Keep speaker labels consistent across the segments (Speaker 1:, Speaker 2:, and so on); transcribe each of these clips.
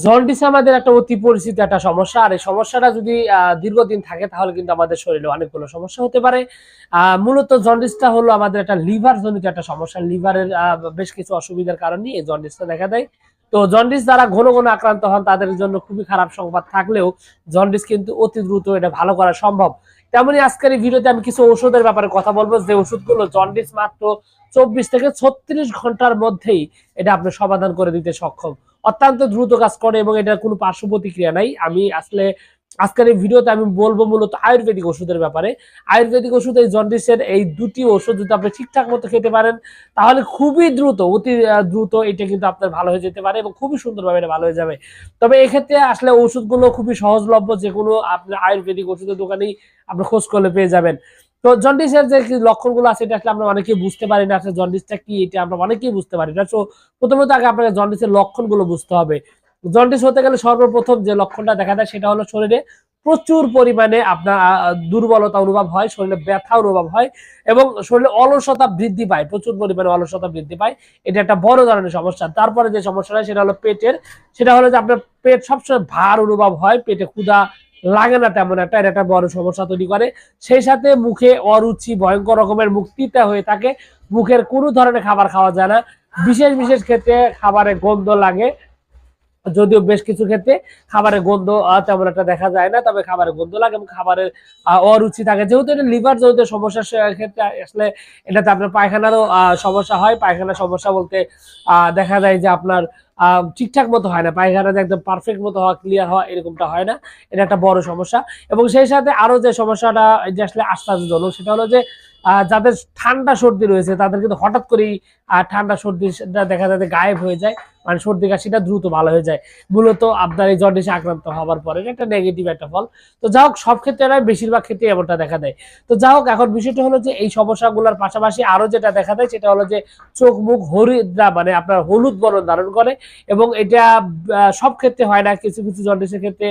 Speaker 1: Jaundice আমাদের একটা অতি পরিচিত একটা সমস্যা। আর এই সমস্যাটা যদি দীর্ঘদিন থাকে, তাহলে কিন্তু আমাদের শরীরে অনেকগুলো সমস্যা হতে পারে। মূলত জন্ডিসটা হলো আমাদের একটা লিভার জনিত একটা সমস্যা। লিভারের বেশ কিছু অসুবিধার কারণে এই জন্ডিসটা দেখা দেয়। তো জন্ডিস যারা ঘন ঘন আক্রান্ত হন, তাদের জন্য খুবই খারাপ সংবাদ থাকলেও জন্ডিস কিন্তু অতি দ্রুত এটা ভালো করা সম্ভব। তেমনি আজকের এই ভিডিওতে আমি কিছু ওষুধের ব্যাপারে কথা বলব। যে ওষুধগুলো জন্ডিস মাত্র চব্বিশ থেকে ছত্রিশ ঘণ্টার মধ্যেই এটা আপনি সমাধান করে দিতে সক্ষম। অত্যন্ত দ্রুত কাজ করে এবং এটার কোনো পার্শ্ব প্রতিক্রিয়া নাই। আমি আসলে আজকের এই ভিডিওতে আমি বলব মূলত আয়ুর্বেদিক ওষুধের ব্যাপারে। আয়ুর্বেদিক ওষুধ, এই জন্ডিসের এই দুটি ওষুধ যদি আপনি ঠিকঠাক মতো খেতে পারেন, তাহলে খুবই দ্রুত, অতি দ্রুত এটা কিন্তু আপনার ভালো হয়ে যেতে পারে এবং খুবই সুন্দরভাবে এটা ভালো হয়ে যাবে। তবে এক্ষেত্রে আসলে ওষুধগুলো খুবই সহজলভ্য যে কোনো আপনার আয়ুর্বেদিক ওষুধের দোকানেই আপনি খোঁজ করলে পেয়ে যাবেন। তো জন্ডিসের যে লক্ষণগুলো আছে, এটা আসলে আমরা অনেকেই বুঝতে পারি না। আসলে জন্ডিসটা কি, এটা আমরা অনেকেই বুঝতে পারি না। তো প্রথমত আগে আপনাকে জন্ডিসের লক্ষণগুলো বুঝতে হবে। জন্ডিস হতে গেলে সর্বপ্রথম যে লক্ষণটা দেখা যায়, সেটা হলো শরীরে প্রচুর পরিমাণে আপনার দুর্বলতা অনুভব হয়, শরীরে ব্যথা অনুভব হয় এবং শরীরে অলসতা বৃদ্ধি পায়, প্রচুর পরিমাণে অলসতা বৃদ্ধি পায়। এটা একটা বড় ধরনের সমস্যা। তারপরে যে সমস্যাটা সেটা হলো পেটের, সেটা হলো যে আপনার পেট সবসময় ভার অনুভব হয়, পেটে ক্ষুধা লাগে না তেমন একটা, এটা একটা বড় সমস্যা তৈরি করে। সেই সাথে মুখে অরুচি, ভয়ঙ্কর রকমের মুখ হয়ে থাকে। মুখের কোনো ধরনের খাবার খাওয়া যায় না। বিশেষ বিশেষ ক্ষেত্রে খাবারের গন্ধ লাগে। যদিও বেশ কিছু ক্ষেত্রে খাবারের গন্ধ তেমন একটা দেখা যায় না, তবে খাবারের গন্ধ লাগে এবং খাবারের অরুচি থাকে। যেহেতু এটা লিভার জনিত সমস্যার ক্ষেত্রে আসলে এটাতে আপনার পায়খানারও সমস্যা হয়। পায়খানার সমস্যা বলতে দেখা যায় যে আপনার ঠিকঠাক মতো হয় না, পায়খানা একদম পারফেক্ট মতো হওয়া ক্লিয়ার হওয়া এরকমটা হয় না। এটা একটা বড় সমস্যা। এবং সেই সাথে আরও যে সমস্যাটা যে আসলে আশ্বাসজনক সেটা হলো যে যাদের ঠান্ডা সর্দি রয়েছে, তাদের কিন্তু হঠাৎ করেই ঠান্ডা সর্দি দেখা যায় গায়েব হয়ে যায় মানে সর্দি কাশিটা দ্রুত ভালো হয়ে যায়। মূলত আপনার এই জন্ডিসে আক্রান্ত হওয়ার পরে একটা নেগেটিভ একটা ফল। তো যা হোক, সব ক্ষেত্রে নয়, বেশিরভাগ ক্ষেত্রে এমনটা দেখা দেয়। তো যা হোক, এখন বিষয়টা হলো যে এই সমস্যাগুলোর পাশাপাশি আরও যেটা দেখা দেয়, সেটা হলো যে চোখ, মুখ, হরিদ্রা মানে আপনার হলুদ বরণ ধারণ করে এবং এটা সব ক্ষেত্রে হয় না, কিছু কিছু জন্ডিসের ক্ষেত্রে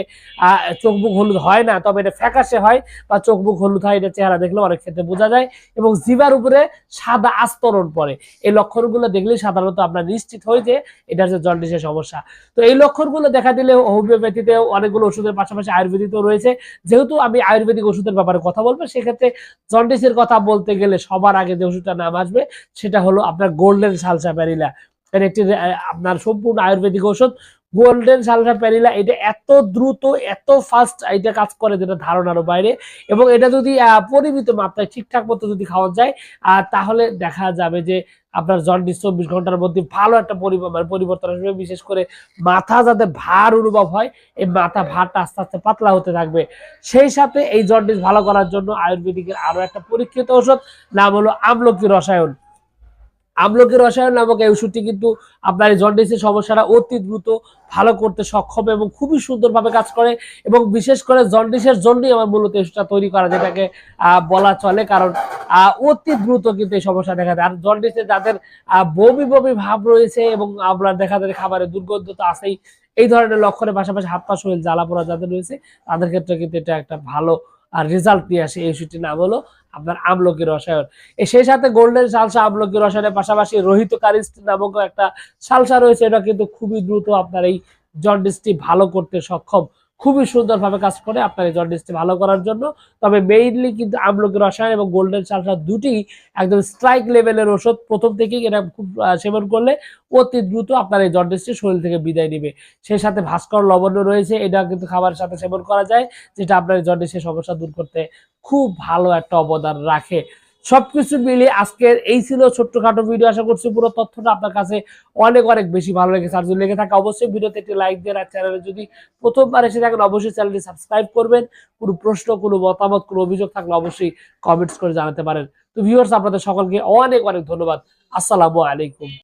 Speaker 1: চোখ, মুখ হলুদ হয় না, তবে এটা ফ্যাকাশে হয় বা চোখ, মুখ হলুদ হয়, এটা চেহারা দেখলে অনেক ক্ষেত্রে বোঝা যায়। এবং জিভার উপরে সাদা আস্তরণ পড়ে। এই লক্ষণগুলো দেখলেই সাধারণত আপনার নিশ্চিত হয় যে এটা হচ্ছে জন্ডিসের সমস্যা। তো এই লক্ষণগুলো দেখা দিলে হোমিওপ্যাথিতে অনেকগুলো ওষুধের পাশাপাশি আয়ুর্বেদিকও রয়েছে। যেহেতু আমি আয়ুর্বেদিক ওষুধের ব্যাপারে কথা বলব, সেক্ষেত্রে জন্ডিসের কথা বলতে গেলে সবার আগে যে ওষুধটা নাম আসবে, সেটা হলো আপনার গোল্ডেন সালসা প্যারিলা এটা একটি আপনার সম্পূর্ণ আয়ুর্বেদিক ওষুধ গোল্ডেন সালসা প্যানিলা এটা এত দ্রুত, এত ফাস্ট এটা কাজ করে যেটা ধারণারও বাইরে। এবং এটা যদি পরিমিত মাত্রায় ঠিকঠাক মতো যদি খাওয়া যায় তাহলে দেখা যাবে যে আপনার জন্ডিস চব্বিশ ঘণ্টার মধ্যে ভালো একটা মানে পরিবর্তন আসবে। বিশেষ করে মাথা যাতে ভার অনুভব হয়, এই মাথা ভারটা আস্তে আস্তে পাতলা হতে থাকবে। সেই সাথে এই জন্ডিস ভালো করার জন্য আয়ুর্বেদিকের আরও একটা পরীক্ষিত ওষুধ নাম হলো আমলকি রসায়ন। আমলকি রসায়ন নামক এই ওষুধটি কিন্তু আপনার এই জন্ডিসের সমস্যাটা অতি দ্রুত ভালো করতে সক্ষম এবং খুবই সুন্দরভাবে কাজ করে এবং বিশেষ করে জন্ডিসের জন্যই আমার মূলত ওষুধটা তৈরি করা যেটাকে বলা চলে। কারণ অতি দ্রুত কিন্তু এই সমস্যা দেখা যায় আর জন্ডিসে যাদের বমি বমি ভাব রয়েছে এবং আপনার দেখা যায় খাবারের দুর্গন্ধ তো আছেই, এই ধরনের লক্ষণের পাশাপাশি হাত পা শরীর জ্বালা পোড়া যাদের রয়েছে, তাদের ক্ষেত্রে কিন্তু এটা একটা ভালো রেজাল্ট নিয়ে আসে এই ওষুধটির নাম হলো আপনার আমলকি রসায়ন। সেই সাথে গোল্ডেন সালসা আমলকি রসায়নের পাশাপাশি রোহিত কারিস্ট নামক একটা সালসা রয়েছে। এটা কিন্তু খুবই দ্রুত আপনার এই জন্ডিসটি ভালো করতে সক্ষম। খুবই সুন্দরভাবে কাজ করে আপনার এই জন্ডিসটি ভালো করার জন্য। তবে মেইনলি কিন্তু আমলকি রসায়ন এবং গোল্ডেন সালসা দুটি একদম স্ট্রাইক লেভেলের ওষুধ প্রথম থেকেই এটা খুব সেবন করলে অতি দ্রুত আপনার এই জন্ডিসটি শরীর থেকে বিদায় নেবে। সেই সাথে ভাস্কর লবণ্য রয়েছে এটা কিন্তু খাবারের সাথে সেবন করা যায়, যেটা আপনার জন্ডিসের সমস্যা দূর করতে খুব ভালো একটা অবদান রাখে। সবকিছু মিলিয়ে আজকের এই ছিল ছোট্টখাটো ভিডিও আশা করছি পুরো তথ্যটা আপনার কাছে অনেক অনেক বেশি ভালো লেগেছে। আর যদি লেগে থাকে, অবশ্যই ভিডিওতে একটি লাইক দেন আর চ্যানেলে যদি প্রথমবার এসে থাকেন, অবশ্যই চ্যানেলটি সাবস্ক্রাইব করবেন। কোনো প্রশ্ন, কোনো মতামত, কোনো অভিযোগ থাকলে অবশ্যই কমেন্টস করে জানাতে পারেন। তো ভিউয়ার্স আপনাদের সকলকে অনেক অনেক ধন্যবাদ। আসসালামু আলাইকুম।